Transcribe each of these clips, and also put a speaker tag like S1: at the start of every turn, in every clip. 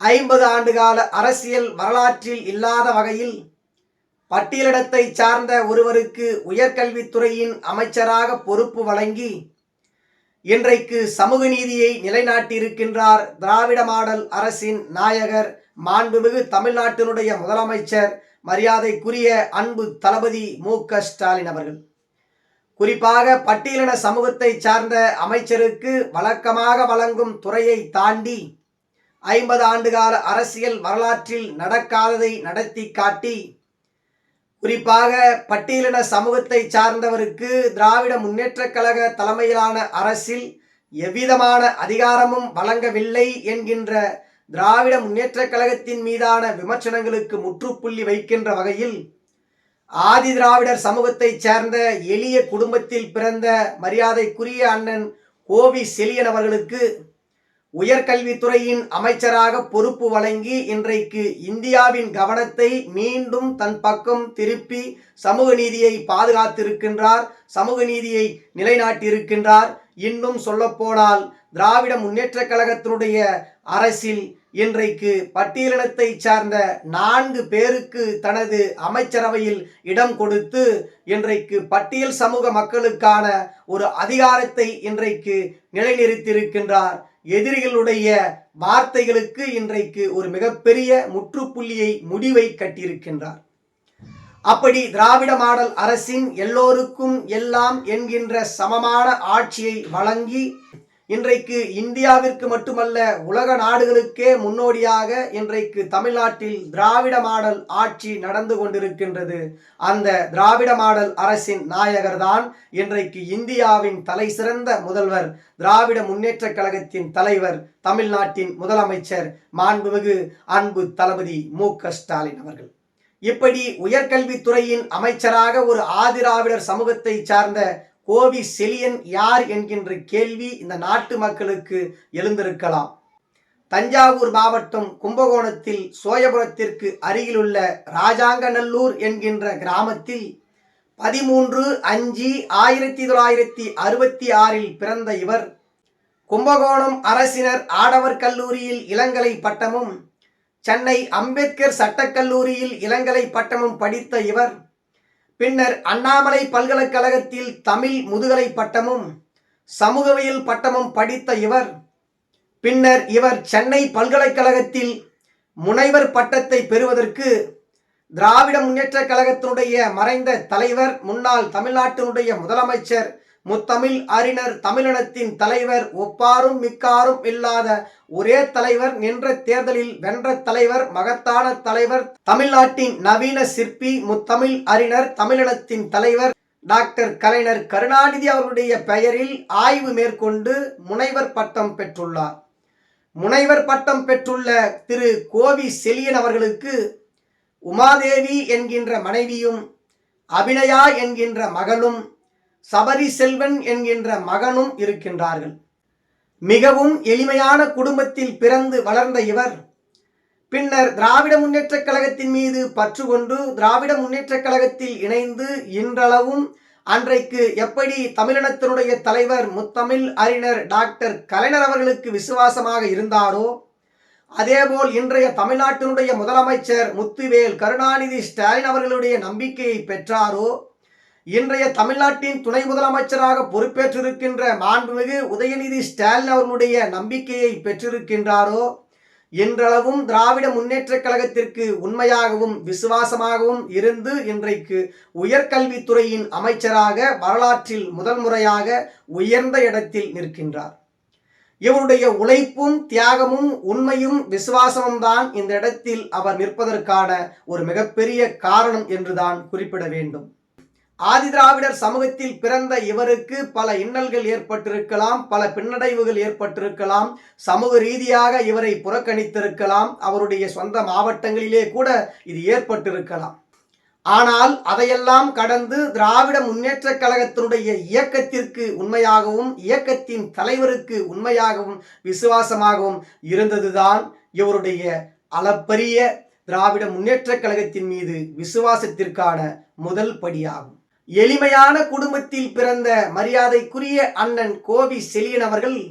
S1: ஐம்பது ஆண்டுகால அரசியல் வரலாற்றில் இல்லாத வகையில் பட்டியலிடத்தை சார்ந்த ஒருவருக்கு உயர்கல்வித்துறையின் அமைச்சராக பொறுப்பு வழங்கி இன்றைக்கு சமூக நீதியை நிலைநாட்டியிருக்கின்றார் திராவிட மாடல் அரசின் நாயகர் மாண்புமிகு தமிழ்நாட்டினுடைய முதலமைச்சர் மரியாதைக்குரிய அன்பு தளபதி மு. க. ஸ்டாலின் அவர்கள். குறிப்பாக பட்டியலின சமூகத்தை சார்ந்த அமைச்சருக்கு வழக்கமாக வழங்கும் துறையை தாண்டி ஐம்பது ஆண்டுகால அரசியல் வரலாற்றில் நடக்காததை நடத்தி காட்டி குறிப்பாக பட்டியலின சமூகத்தை சார்ந்தவருக்கு திராவிட முன்னேற்றக் கழக தலைமையிலான அரசில் எவ்விதமான அதிகாரமும் வழங்கவில்லை என்கின்ற திராவிட முன்னேற்றக் கழகத்தின் மீதான விமர்சனங்களுக்கு முற்றுப்புள்ளி வைக்கின்ற வகையில் ஆதி திராவிடர் சமூகத்தைச் சேர்ந்த எளிய குடும்பத்தில் பிறந்த மரியாதைக்குரிய அண்ணன் கோவி செலியன் அவர்களுக்கு உயர்கல்வித்துறையின் அமைச்சராக பொறுப்பு வழங்கி இன்றைக்கு இந்தியாவின் கவனத்தை மீண்டும் தன் பக்கம் திருப்பி சமூக நீதியை பாதுகாத்திருக்கின்றார் சமூக நீதியை நிலைநாட்டியிருக்கின்றார். இன்னும் சொல்லப்போனால் திராவிட முன்னேற்றக் கழகத்தினுடைய அரசில் இன்றைக்கு பட்டியலினத்தை சார்ந்த நான்கு பேருக்கு தனது அமைச்சரவையில் இடம் கொடுத்து இன்றைக்கு பட்டியல் சமூக மக்களுக்கான ஒரு அதிகாரத்தை இன்றைக்கு நிலைநிறுத்தியிருக்கின்றார். எதிரிகளுடைய வார்த்தைகளுக்கு இன்றைக்கு ஒரு மிகப்பெரிய முற்றுப்புள்ளியை முடிவை கட்டியிருக்கின்றார். அப்படி திராவிட மாடல் அரசின் எல்லோருக்கும் எல்லாம் என்கின்ற சமமான ஆட்சியை வழங்கி இன்றைக்கு இந்தியாவிற்கு மட்டுமல்ல உலக நாடுகளுக்கே முன்னோடியாக இன்றைக்கு தமிழ்நாட்டில் திராவிட மாடல் ஆட்சி நடந்து கொண்டிருக்கின்றது. அந்த திராவிட மாடல் அரசின் நாயகர்தான் இன்றைக்கு இந்தியாவின் தலை சிறந்த முதல்வர் திராவிட முன்னேற்ற கழகத்தின் தலைவர் தமிழ்நாட்டின் முதலமைச்சர் மாண்புமிகு அன்பு தளபதி மு ஸ்டாலின் அவர்கள். இப்படி உயர்கல்வித்துறையின் அமைச்சராக ஒரு ஆதிராவிடர் சமூகத்தை சார்ந்த கோவி செலியன் யார் என்கின்ற கேள்வி இந்த நாட்டு மக்களுக்கு எழுந்திருக்கலாம். தஞ்சாவூர் மாவட்டம் கும்பகோணத்தில் சோயபுரத்திற்கு அருகிலுள்ள ராஜாங்கநல்லூர் என்கின்ற கிராமத்தில் பதிமூன்று அஞ்சு ஆயிரத்தி தொள்ளாயிரத்தி அறுபத்தி ஆறில் பிறந்த இவர் கும்பகோணம் அரசினர் ஆடவர் கல்லூரியில் இளங்கலை பட்டமும் சென்னை அம்பேத்கர் சட்டக்கல்லூரியில் இளங்கலை பட்டமும் படித்த இவர் பின்னர் அண்ணாமலை பல்கலைக்கழகத்தில் தமிழ் முதுகலை பட்டமும் சமூகவியல் பட்டமும் படித்த இவர் பின்னர் இவர் சென்னை பல்கலைக்கழகத்தில் முனைவர் பட்டத்தை பெறுவதற்கு திராவிட முன்னேற்றக் கழகத்தினுடைய மறைந்த தலைவர் முன்னாள் தமிழ்நாட்டினுடைய முதலமைச்சர் முத்தமிழ் அறிஞர் தமிழினத்தின் தலைவர் ஒப்பாரும் மிக்காரும் இல்லாத ஒரே தலைவர் நின்ற தேர்தலில் வென்ற தலைவர் மகத்தான தலைவர் தமிழ்நாட்டின் நவீன சிற்பி முத்தமிழ் அறிஞர் தமிழினத்தின் தலைவர் டாக்டர் கலைஞர் கருணாநிதி அவருடைய பெயரில் ஆய்வு மேற்கொண்டு முனைவர் பட்டம் பெற்றுள்ளார். முனைவர் பட்டம் பெற்றுள்ள திரு கோவி செலியன் அவர்களுக்கு உமாதேவி என்கின்ற மனைவியும் அபிநயா என்கின்ற மகளும் சபரி செல்வன் என்கின்ற மகனும் இருக்கின்றார்கள். மிகவும் எளிமையான குடும்பத்தில் பிறந்து வளர்ந்த இவர் பின்னர் திராவிட முன்னேற்றக் கழகத்தின் மீது பற்று கொண்டு திராவிட முன்னேற்றக் கழகத்தில் இணைந்து இன்றளவும் அன்றைக்கு எப்படி தமிழினத்தினுடைய தலைவர் முத்தமிழ் அறிஞர் டாக்டர் கலைஞர் அவர்களுக்கு விசுவாசமாக இருந்தாரோ அதேபோல் இன்றைய தமிழ்நாட்டினுடைய முதலமைச்சர் முத்துவேல் கருணாநிதி ஸ்டாலின் அவர்களுடைய நம்பிக்கையை பெற்றாரோ இன்றைய தமிழ்நாட்டின் துணை முதலமைச்சராக பொறுப்பேற்றிருக்கின்ற மாண்புமிகு உதயநிதி ஸ்டாலின் அவர்களுடைய நம்பிக்கையை பெற்றிருக்கின்றாரோ? என்றளவும் திராவிட முன்னேற்றக் கழகத்திற்கு உண்மையாகவும் விசுவாசமாகவும் இருந்து இன்றைக்கு உயர்கல்வித்துறையின் அமைச்சராக வரலாற்றில் முதல் முறையாக உயர்ந்த இடத்தில் நிற்கின்றார். இவருடைய உழைப்பும் தியாகமும் உண்மையும் விசுவாசமும் தான் இந்த இடத்தில் அவர் நிற்பதற்கான ஒரு மிகப்பெரிய காரணம் என்றுதான் குறிப்பிட வேண்டும். ஆதிதிராவிடர் சமூகத்தில் பிறந்த இவருக்கு பல இன்னல்கள் ஏற்பட்டிருக்கலாம் பல பின்னடைவுகள் ஏற்பட்டிருக்கலாம். சமூக ரீதியாக இவரை புறக்கணித்திருக்கலாம். அவருடைய சொந்த மாவட்டங்களிலே கூட இது ஏற்பட்டிருக்கலாம். ஆனால் அதையெல்லாம் கடந்து திராவிட முன்னேற்றக் கழகத்தினுடைய இயக்கத்திற்கு உண்மையாகவும் இயக்கத்தின் தலைவருக்கு உண்மையாகவும் விசுவாசமாகவும் இருந்ததுதான் இவருடைய அளப்பரிய திராவிட முன்னேற்றக் கழகத்தின் மீது விசுவாசத்திற்கான முதல் படியாகும். எளிமையான குடும்பத்தில் பிறந்த மரியாதைக்குரிய அண்ணன் கோவி செலியன் அவர்கள்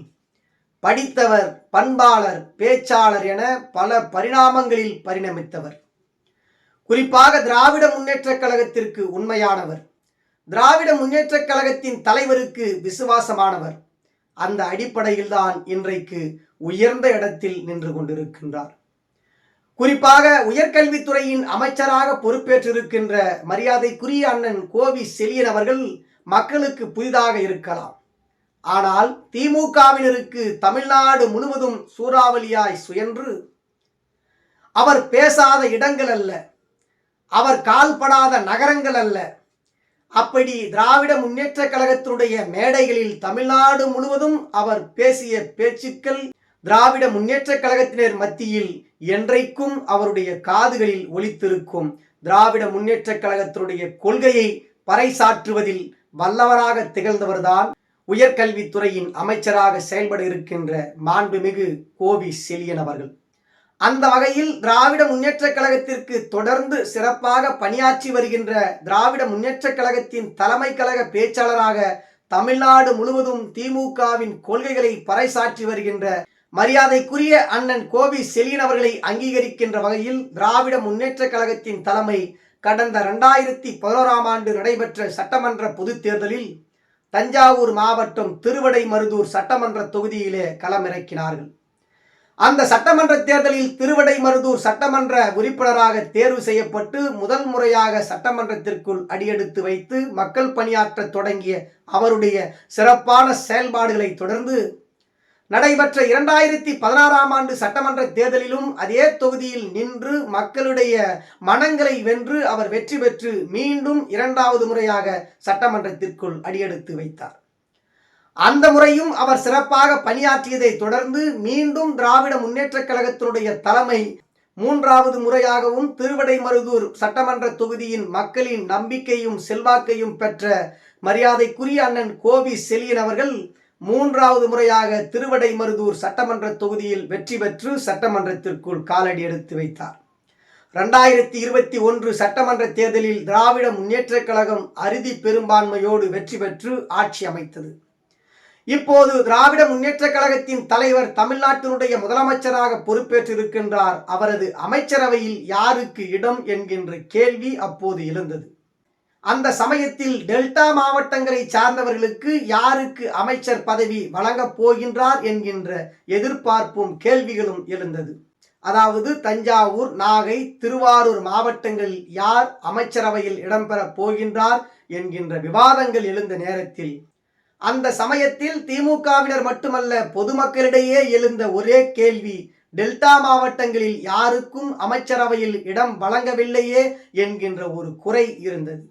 S1: படித்தவர் பண்பாளர் பேச்சாளர் என பல பரிணாமங்களில் பரிணமித்தவர். குறிப்பாக திராவிட முன்னேற்றக் கழகத்திற்கு உண்மையானவர். திராவிட முன்னேற்றக் கழகத்தின் தலைவருக்கு விசுவாசமானவர். அந்த அடிப்படையில்தான் இன்றைக்கு உயர்ந்த இடத்தில் நின்று கொண்டிருக்கின்றார். குறிப்பாக உயர்கல்வித்துறையின் அமைச்சராக பொறுப்பேற்றிருக்கின்ற மரியாதைக்குரிய அண்ணன் கோவி செலியன் அவர்கள் மக்களுக்கு புதிதாக இருக்கலாம். ஆனால் திமுகவினருக்கு தமிழ்நாடு முழுவதும் சூறாவளியாய் சுயன்று அவர் பேசாத இடங்கள் அல்ல அவர் கால்படாத நகரங்கள் அல்ல. அப்படி திராவிட முன்னேற்ற கழகத்தினுடைய மேடைகளில் தமிழ்நாடு முழுவதும் அவர் பேசிய பேச்சுக்கள் திராவிட முன்னேற்ற கழகத்தினர் மத்தியில் என்றைக்கும் அவருடைய காதுகளில் ஒலித்திருக்கும் திராவிட முன்னேற்ற கழகத்தினுடைய கொள்கையை பறைசாற்றுவதில் வல்லவராக திகழ்ந்தவர்தான் உயர்கல்வித்துறையின் அமைச்சராக செயல்பட இருக்கின்ற மாண்புமிகு கோவி செலியன் அவர்கள். அந்த வகையில் திராவிட முன்னேற்றக் கழகத்திற்கு தொடர்ந்து சிறப்பாக பணியாற்றி வருகின்ற திராவிட முன்னேற்ற கழகத்தின் தலைமை கழக பேச்சாளராக தமிழ்நாடு முழுவதும் திமுகவின் கொள்கைகளை பறைசாற்றி வருகின்ற மரியாதைக்குரிய அண்ணன் கோபி செலியன் அவர்களை அங்கீகரிக்கின்ற வகையில் திராவிட முன்னேற்றக் கழகத்தின் தலைமை கடந்த இரண்டாயிரத்தி பதினோராம் ஆண்டு நடைபெற்ற சட்டமன்ற பொதுத் தேர்தலில் தஞ்சாவூர் மாவட்டம் திருவடை மருதூர் சட்டமன்ற தொகுதியிலே களமிறக்கினார்கள். அந்த சட்டமன்ற தேர்தலில் திருவடை மருதூர் சட்டமன்ற உறுப்பினராக தேர்வு செய்யப்பட்டு முதல் முறையாக சட்டமன்றத்திற்குள் அடியெடுத்து வைத்து மக்கள் பணியாற்ற தொடங்கிய அவருடைய சிறப்பான செயல்பாடுகளை தொடர்ந்து நடைபெற்ற இரண்டாயிரத்தி பதினாறாம் ஆண்டு சட்டமன்ற தேர்தலிலும் அதே தொகுதியில் நின்று மக்களுடைய மனங்களை வென்று அவர் வெற்றி பெற்று மீண்டும் இரண்டாவது முறையாக சட்டமன்றத்திற்குள் அடியெடுத்து வைத்தார். அந்த முறையும் அவர் சிறப்பாக பணியாற்றியதை தொடர்ந்து மீண்டும் திராவிட முன்னேற்றக் கழகத்தினுடைய தலைமை மூன்றாவது முறையாகவும் திருவடைமருதூர் சட்டமன்ற தொகுதியின் மக்களின் நம்பிக்கையும் செல்வாக்கையும் பெற்ற மரியாதைக்குரிய அண்ணன் கோபி செலியன் அவர்கள் மூன்றாவது முறையாக திருவடைமருதூர் சட்டமன்ற தொகுதியில் வெற்றி பெற்று சட்டமன்றத்திற்குள் காலடி எடுத்து வைத்தார். ரெண்டாயிரத்தி இருபத்தி ஒன்று சட்டமன்ற தேர்தலில் திராவிட முன்னேற்றக் கழகம் அறுதி பெரும்பான்மையோடு வெற்றி பெற்று ஆட்சி அமைத்தது. இப்போது திராவிட முன்னேற்றக் கழகத்தின் தலைவர் தமிழ்நாட்டினுடைய முதலமைச்சராக பொறுப்பேற்றிருக்கின்றார் அவரது அமைச்சரவையில் யாருக்கு இடம் என்கின்ற கேள்வி அப்போது எழுந்தது. அந்த சமயத்தில் டெல்டா மாவட்டங்களை சார்ந்தவர்களுக்கு யாருக்கு அமைச்சர் பதவி வழங்கப் போகின்றார் என்கின்ற எதிர்பார்ப்பும் கேள்விகளும் எழுந்தது. அதாவது தஞ்சாவூர் நாகை திருவாரூர் மாவட்டங்களில் யார் அமைச்சரவையில் இடம்பெறப் போகின்றார் என்கின்ற விவாதங்கள் எழுந்த நேரத்தில் அந்த சமயத்தில் திமுகவினர் மட்டுமல்ல பொதுமக்களிடையே எழுந்த ஒரே கேள்வி டெல்டா மாவட்டங்களில் யாருக்கும் அமைச்சரவையில் இடம் வழங்கவில்லையே என்கின்ற ஒரு குறை இருந்தது.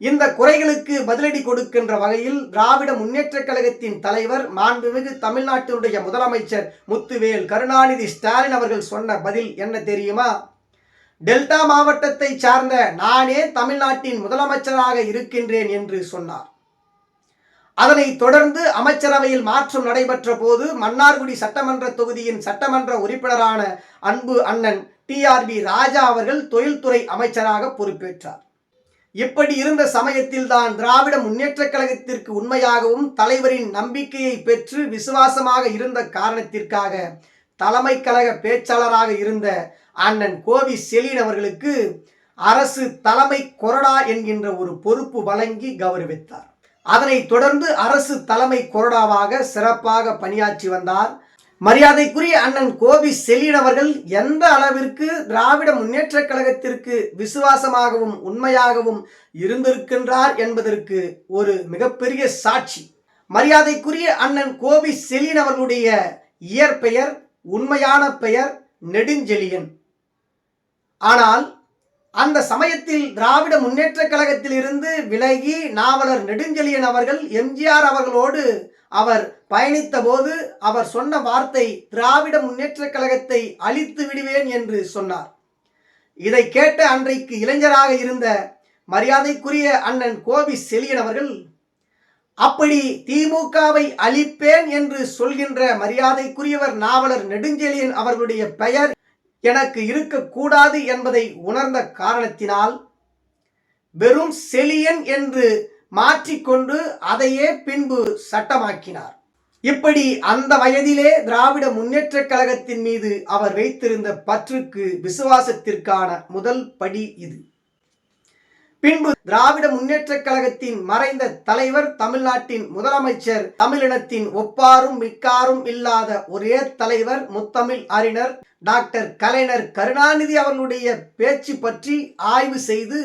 S1: இந்த குறைகளுக்கு பதிலடி கொடுக்கின்ற வகையில் திராவிட முன்னேற்றக் கழகத்தின் தலைவர் மாண்புமிகு தமிழ்நாட்டினுடைய முதலமைச்சர் முத்துவேல் கருணாநிதி ஸ்டாலின் அவர்கள் சொன்ன பதில் என்ன தெரியுமா? டெல்டா மாவட்டத்தை சார்ந்த நானே தமிழ்நாட்டின் முதலமைச்சராக இருக்கின்றேன் என்று சொன்னார். அதனைத் தொடர்ந்து அமைச்சரவையில் மாற்றம் நடைபெற்ற போது மன்னார்குடி சட்டமன்ற தொகுதியின் சட்டமன்ற உறுப்பினரான அன்பு அண்ணன் டிஆர்பி ராஜா அவர்கள் தொழில்துறை அமைச்சராக பொறுப்பேற்றார். இப்படி இருந்த சமயத்தில் தான் திராவிட முன்னேற்ற கழகத்திற்கு உண்மையாகவும் தலைவரின் நம்பிக்கையை பெற்று விசுவாசமாக இருந்த காரணத்திற்காக தலைமை கழக பேச்சாளராக இருந்த அண்ணன் கோவி செலீன் அவர்களுக்கு அரசு தலைமை கொறடா என்கின்ற ஒரு பொறுப்பு வழங்கி கௌரவித்தார். அதனைத் தொடர்ந்து அரசு தலைமை கொறடாவாக சிறப்பாக பணியாற்றி வந்தார். மரியாதைக்குரிய அண்ணன் கோபி செலின் அவர்கள் எந்த அளவிற்கு திராவிட முன்னேற்றக் கழகத்திற்கு விசுவாசமாகவும் உண்மையாகவும் இருந்திருக்கின்றார் என்பதற்கு ஒரு மிகப்பெரிய சாட்சி. மரியாதைக்குரிய அண்ணன் கோவி செலின் அவர்களுடைய இயற்பெயர் உண்மையான பெயர் நெடுஞ்செழியன். ஆனால் அந்த சமயத்தில் திராவிட முன்னேற்றக் கழகத்தில் இருந்து விலகி நாவலர் நெடுஞ்செழியன் அவர்கள் எம்ஜிஆர் அவர்களோடு அவர் பயணித்த போது அவர் சொன்ன வார்த்தை திராவிட முன்னேற்றக் கழகத்தை அழித்து விடுவேன் என்று சொன்னார். இதை கேட்ட அன்றைக்கு இளைஞராக இருந்த மரியாதைக்குரிய அண்ணன் கோவி செலியன் அவர்கள் அப்படி திமுகவை அழிப்பேன் என்று சொல்கின்ற மரியாதைக்குரியவர் நாவலர் நெடுஞ்செழியன் அவர்களுடைய பெயர் எனக்கு இருக்கக்கூடாது என்பதை உணர்ந்த காரணத்தினால் வெறும் செலியன் என்று மாற்றிக்கொண்டு அதையே பின்பு சட்டமாக்கினார். இப்படி அந்த வயதிலே திராவிட முன்னேற்ற கழகத்தின் மீது அவர் வைத்திருந்த பற்றுக்கு விசுவாசத்திற்கான முதல் படி இது. பின்பு திராவிட முன்னேற்ற கழகத்தின் மறைந்த தலைவர் தமிழ்நாட்டின் முதலமைச்சர் தமிழினத்தின் ஒப்பாரும் மிக்காரும் இல்லாத ஒரே தலைவர் முத்தமிழ் அறிஞர் டாக்டர் கலைஞர் கருணாநிதி அவர்களுடைய பேச்சு பற்றி ஆய்வு செய்து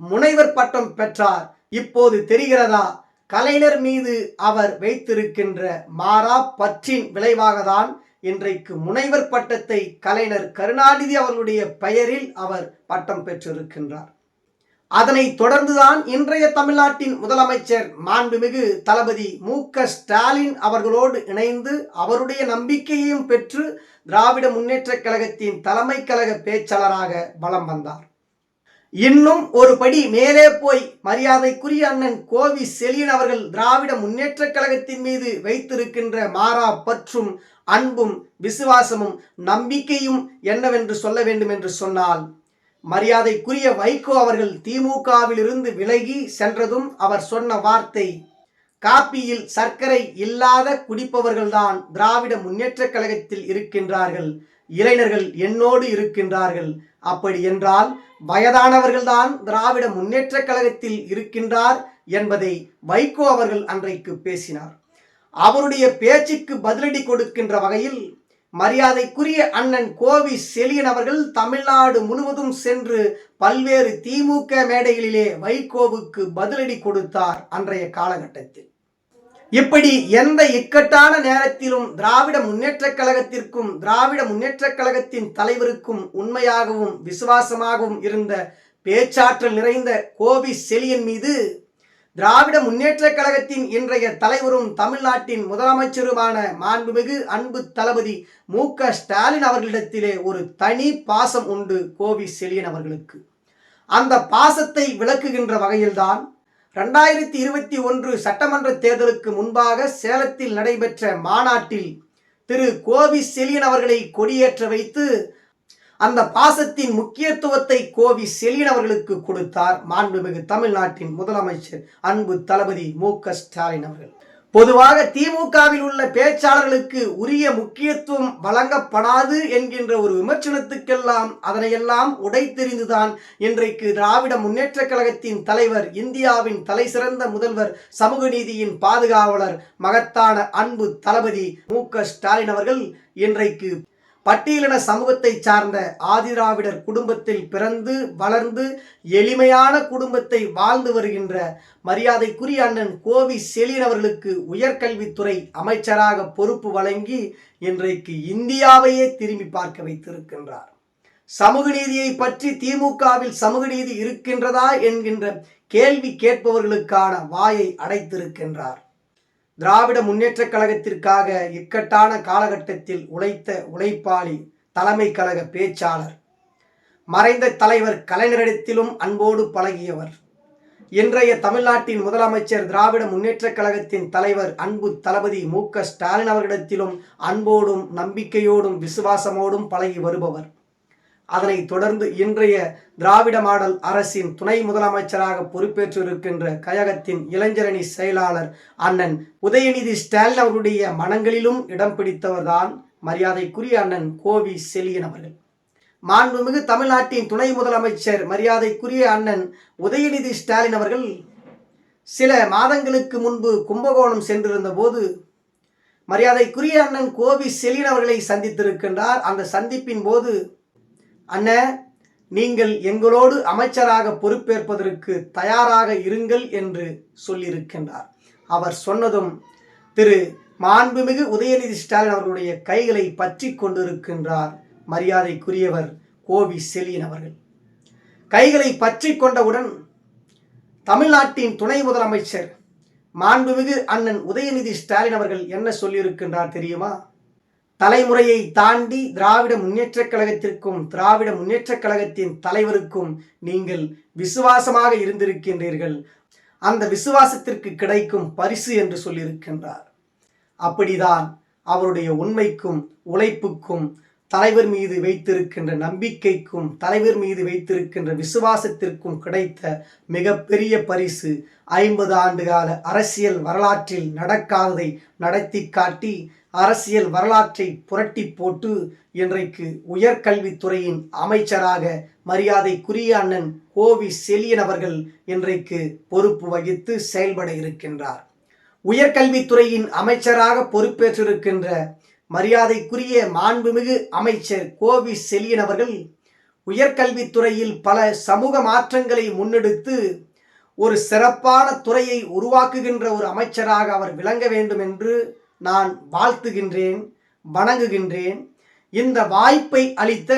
S1: முனைவர் பட்டம் பெற்றார். இப்போது தெரிகிறதா? கலைஞர் மீது அவர் வைத்திருக்கின்ற மாறா பற்றின் விளைவாகத்தான் இன்றைக்கு முனைவர் பட்டத்தை கலைஞர் கருணாநிதி அவர்களுடைய பெயரில் அவர் பட்டம் பெற்றிருக்கின்றார். அதனை தொடர்ந்துதான் இன்றைய தமிழ்நாட்டின் முதலமைச்சர் மாண்புமிகு தளபதி மு க ஸ்டாலின் அவர்களோடு இணைந்து அவருடைய நம்பிக்கையையும் பெற்று திராவிட முன்னேற்றக் கழகத்தின் தலைமை கழக பேச்சாளராக பலம் வந்தார். இன்னும் ஒரு படி மேலே போய் மரியாதைக்குரிய அண்ணன் கோவி செலியன் அவர்கள் திராவிட முன்னேற்றக் கழகத்தின் மீது வைத்திருக்கின்ற மாறா பற்றும் அன்பும் விசுவாசமும் நம்பிக்கையும் என்னவென்று சொல்ல வேண்டும் என்று சொன்னால் மரியாதைக்குரிய வைகோ அவர்கள் திமுகவிலிருந்து விலகி சென்றதும் அவர் சொன்ன வார்த்தை காப்பியில் சர்க்கரை இல்லாத குடிப்பவர்கள்தான் திராவிட முன்னேற்றக் கழகத்தில் இருக்கின்றார்கள் இளைஞர்கள் என்னோடு இருக்கின்றார்கள் அப்படி என்றால் வயதானவர்கள்தான் திராவிட முன்னேற்ற கழகத்தில் இருக்கின்றார் என்பதை வைகோ அவர்கள் அன்றைக்கு பேசினார். அவருடைய பேச்சுக்கு பதிலடி கொடுக்கின்ற வகையில் மரியாதைக்குரிய அண்ணன் கோவி செலியன் அவர்கள் தமிழ்நாடு முழுவதும் சென்று பல்வேறு திமுக மேடைகளிலே வைகோவுக்கு பதிலடி கொடுத்தார் அன்றைய காலகட்டத்தில். இப்படி எந்த இக்கட்டான நேரத்திலும் திராவிட முன்னேற்றக் கழகத்திற்கும் திராவிட முன்னேற்றக் கழகத்தின் தலைவருக்கும் உண்மையாகவும் விசுவாசமாகவும் இருந்த பேச்சாற்றல் நிறைந்த கோவி செலியன் மீது திராவிட முன்னேற்றக் கழகத்தின் இன்றைய தலைவரும் தமிழ்நாட்டின் முதலமைச்சருமான மாண்புமிகு அன்பு தளபதி மு க ஸ்டாலின் அவர்களிடத்திலே ஒரு தனி பாசம் உண்டு கோவி செலியன் அவர்களுக்கு. அந்த பாசத்தை விளக்குகின்ற வகையில்தான் ரெண்டாயிரத்தி இருபத்தி ஒன்று சட்டமன்ற தேர்தலுக்கு முன்பாக சேலத்தில் நடைபெற்ற மாநாட்டில் திரு கோவி செலியன் அவர்களை கொடியேற்ற வைத்து அந்த பாசத்தின் முக்கியத்துவத்தை கோவி செலியன் அவர்களுக்கு கொடுத்தார். மாண்புமிகு தமிழ்நாட்டின் முதலமைச்சர் அன்பு தளபதி மு க ஸ்டாலின் அவர்கள். பொதுவாக திமுகவில் உள்ள பேச்சாளர்களுக்கு உரிய முக்கியத்துவம் வழங்கப்படாது என்கின்ற ஒரு விமர்சனத்துக்கெல்லாம் அதனையெல்லாம் உடைத்தெறிந்துதான் இன்றைக்கு திராவிட முன்னேற்ற கழகத்தின் தலைவர் இந்தியாவின் தலை சிறந்த முதல்வர் சமூக நீதியின் பாதுகாவலர் மகத்தான அன்பு தளபதி மு ஸ்டாலின் அவர்கள் இன்றைக்கு பட்டியலின சமூகத்தை சார்ந்த ஆதிராவிடர் குடும்பத்தில் பிறந்து வளர்ந்து எளிமையான குடும்பத்தை வாழ்ந்து வருகின்ற மரியாதைக்குரிய அண்ணன் கோவி செலின் அவர்களுக்கு உயர்கல்வித்துறை அமைச்சராக பொறுப்பு வழங்கி இன்றைக்கு இந்தியாவையே திரும்பி பார்க்க வைத்திருக்கின்றார். சமூக நீதியை பற்றி திமுகவில் சமூக நீதி இருக்கின்றதா என்கின்ற கேள்வி கேட்பவர்களுக்கான வாயை அடைத்திருக்கின்றார். திராவிட முன்னேற்றக் கழகத்திற்காக இக்கட்டான காலகட்டத்தில் உழைத்த உழைப்பாளி தலைமை கழக பேச்சாளர் மறைந்த தலைவர் கலைஞரிடத்திலும் அன்போடு பழகியவர். இன்றைய தமிழ்நாட்டின் முதலமைச்சர் திராவிட முன்னேற்றக் கழகத்தின் தலைவர் அன்பு தளபதி மு க ஸ்டாலின் அவர்களிடத்திலும் அன்போடும் நம்பிக்கையோடும் விசுவாசமோடும் பழகி வருபவர். அதனைத் தொடர்ந்து இன்றைய திராவிட மாடல் அரசின் துணை முதலமைச்சராக பொறுப்பேற்றிருக்கின்ற கழகத்தின் இளைஞரணி செயலாளர் அண்ணன் உதயநிதி ஸ்டாலின் அவருடைய மனங்களிலும் இடம் பிடித்தவர்தான் மரியாதைக்குரிய அண்ணன் கோவி செலியன் அவர்கள். மாண்புமிகு தமிழ்நாட்டின் துணை முதலமைச்சர் மரியாதைக்குரிய அண்ணன் உதயநிதி ஸ்டாலின் அவர்கள் சில மாதங்களுக்கு முன்பு கும்பகோணம் சென்றிருந்த போது மரியாதைக்குரிய அண்ணன் கோவி செலியன் அவர்களை சந்தித்திருக்கின்றார். அந்த சந்திப்பின் போது அண்ண நீங்கள் எங்களோடு அமைச்சராக பொறுப்பேற்பதற்கு தயாராக இருங்கள் என்று சொல்லியிருக்கின்றார். அவர் சொன்னதும் திரு மாண்புமிகு உதயநிதி ஸ்டாலின் அவர்களுடைய கைகளை பற்றி கொண்டிருக்கின்றார் மரியாதைக்குரியவர் கோவி செலியன் அவர்கள். கைகளை பற்றி கொண்டவுடன் தமிழ்நாட்டின் துணை முதலமைச்சர் மாண்புமிகு அண்ணன் உதயநிதி ஸ்டாலின் அவர்கள் என்ன சொல்லியிருக்கின்றார் தெரியுமா? தலைமுறையை தாண்டி திராவிட முன்னேற்றக் கழகத்திற்கும் திராவிட முன்னேற்றக் கழகத்தின் தலைவருக்கும் நீங்கள் விசுவாசமாக இருந்திருக்கின்றீர்கள். அந்த விசுவாசத்திற்கு கிடைக்கும் பரிசு என்று சொல்லியிருக்கின்றார். அப்படிதான் அவருடைய உண்மைக்கும் உழைப்புக்கும் தலைவர் மீது வைத்திருக்கின்ற நம்பிக்கைக்கும் தலைவர் மீது வைத்திருக்கின்ற விசுவாசத்திற்கும் கிடைத்த மிகப்பெரிய பரிசு ஐம்பது ஆண்டுகால அரசியல் வரலாற்றில் நடக்காததை நடத்தி காட்டி அரசியல் வரலாற்றை புரட்டி போட்டு இன்றைக்கு உயர்கல்வித்துறையின் அமைச்சராக மரியாதைக்குரிய அண்ணன் கோவி செலியன் அவர்கள் இன்றைக்கு பொறுப்பு வகித்து செயல்பட இருக்கின்றார். உயர்கல்வித்துறையின் அமைச்சராக பொறுப்பேற்றிருக்கின்ற மரியாதைக்குரிய மாண்புமிகு அமைச்சர் கோவி செலியன் அவர்கள் உயர்கல்வித்துறையில் பல சமூக மாற்றங்களை முன்னெடுத்து ஒரு சிறப்பான துறையை உருவாக்குகின்ற ஒரு அமைச்சராக அவர் விளங்க வேண்டும் என்று நான் வாழ்த்துகின்றேன் வணங்குகின்றேன். இந்த வாய்ப்பை அளித்த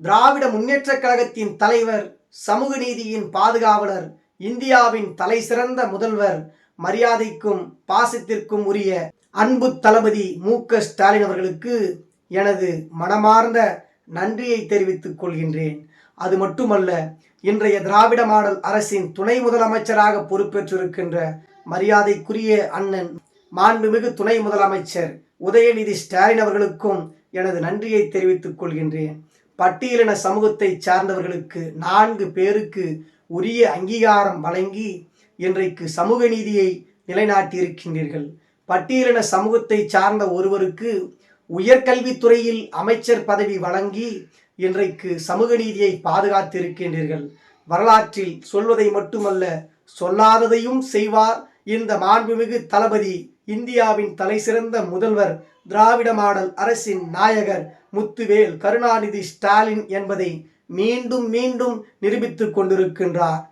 S1: திராவிட முன்னேற்றக் கழகத்தின் தலைவர் சமூக நீதியின் பாதுகாவலர் இந்தியாவின் தலைசிறந்த முதல்வர் மரியாதைக்கும் பாசத்திற்கும் உரிய அன்பு தளபதி மு க ஸ்டாலின் அவர்களுக்கு எனது மனமார்ந்த நன்றியை தெரிவித்துக் கொள்கின்றேன். அது மட்டுமல்ல இன்றைய திராவிட மாடல் அரசின் துணை முதலமைச்சராக பொறுப்பேற்றிருக்கின்ற மரியாதைக்குரிய அண்ணன் மாண்புமிகு துணை முதலமைச்சர் உதயநிதி ஸ்டாலின் அவர்களுக்கும் எனது நன்றியை தெரிவித்துக் கொள்கின்றேன். பட்டியலின சமூகத்தை சார்ந்தவர்களுக்கு நான்கு பேருக்கு உரிய அங்கீகாரம் வழங்கி இன்றைக்கு சமூக நீதியை நிலைநாட்டியிருக்கின்றீர்கள். பட்டியலின சமூகத்தை சார்ந்த ஒருவருக்கு உயர்கல்வித்துறையில் அமைச்சர் பதவி வழங்கி இன்றைக்கு சமூக நீதியை பாதுகாத்திருக்கின்றீர்கள். வரலாற்றில் சொல்வதை மட்டுமல்ல சொல்லாததையும் செய்வார். இந்த மாண்புமிகு தளபதி இந்தியாவின் தலைசிறந்த முதல்வர் திராவிட மாடல் அரசின் நாயகர் முத்துவேல் கருணாநிதி ஸ்டாலின் என்பதை மீண்டும் மீண்டும் நிரூபித்துக் கொண்டிருக்கின்றார்.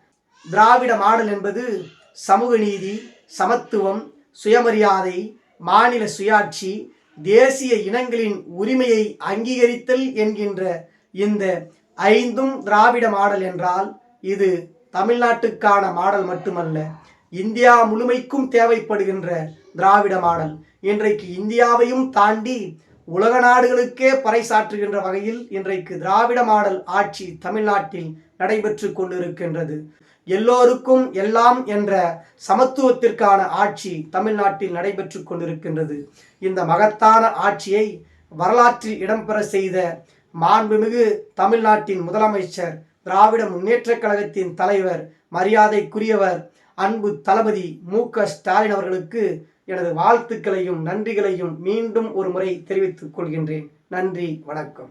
S1: திராவிட மாடல் என்பது சமூக நீதி சமத்துவம் சுயமரியாதை மாநில சுயாட்சி தேசிய இனங்களின் உரிமையை அங்கீகரித்தல் என்கின்ற இந்த ஐந்தும் திராவிட மாடல் என்றால் இது தமிழ்நாட்டுக்கான மாடல் மட்டுமல்ல இந்தியா முழுமைக்கும் தேவைப்படுகின்ற திராவிட மாடல். இன்றைக்கு இந்தியாவையும் தாண்டி உலக நாடுகளுக்கே பறைசாற்றுகின்ற வகையில் இன்றைக்கு திராவிட மாடல் ஆட்சி தமிழ்நாட்டில் நடைபெற்று கொண்டிருக்கின்றது. எல்லோருக்கும் எல்லாம் என்ற சமத்துவத்திற்கான ஆட்சி தமிழ்நாட்டில் நடைபெற்று கொண்டிருக்கின்றது. இந்த மகத்தான ஆட்சியை வரலாற்றில் இடம்பெற செய்த மாண்புமிகு தமிழ்நாட்டின் முதலமைச்சர் திராவிட முன்னேற்றக் கழகத்தின் தலைவர் மரியாதைக்குரியவர் அன்பு தளபதி மு க ஸ்டாலின் அவர்களுக்கு எனது வாழ்த்துக்களையும் நன்றிகளையும் மீண்டும் ஒரு முறை தெரிவித்துக் கொள்கின்றேன். நன்றி வணக்கம்.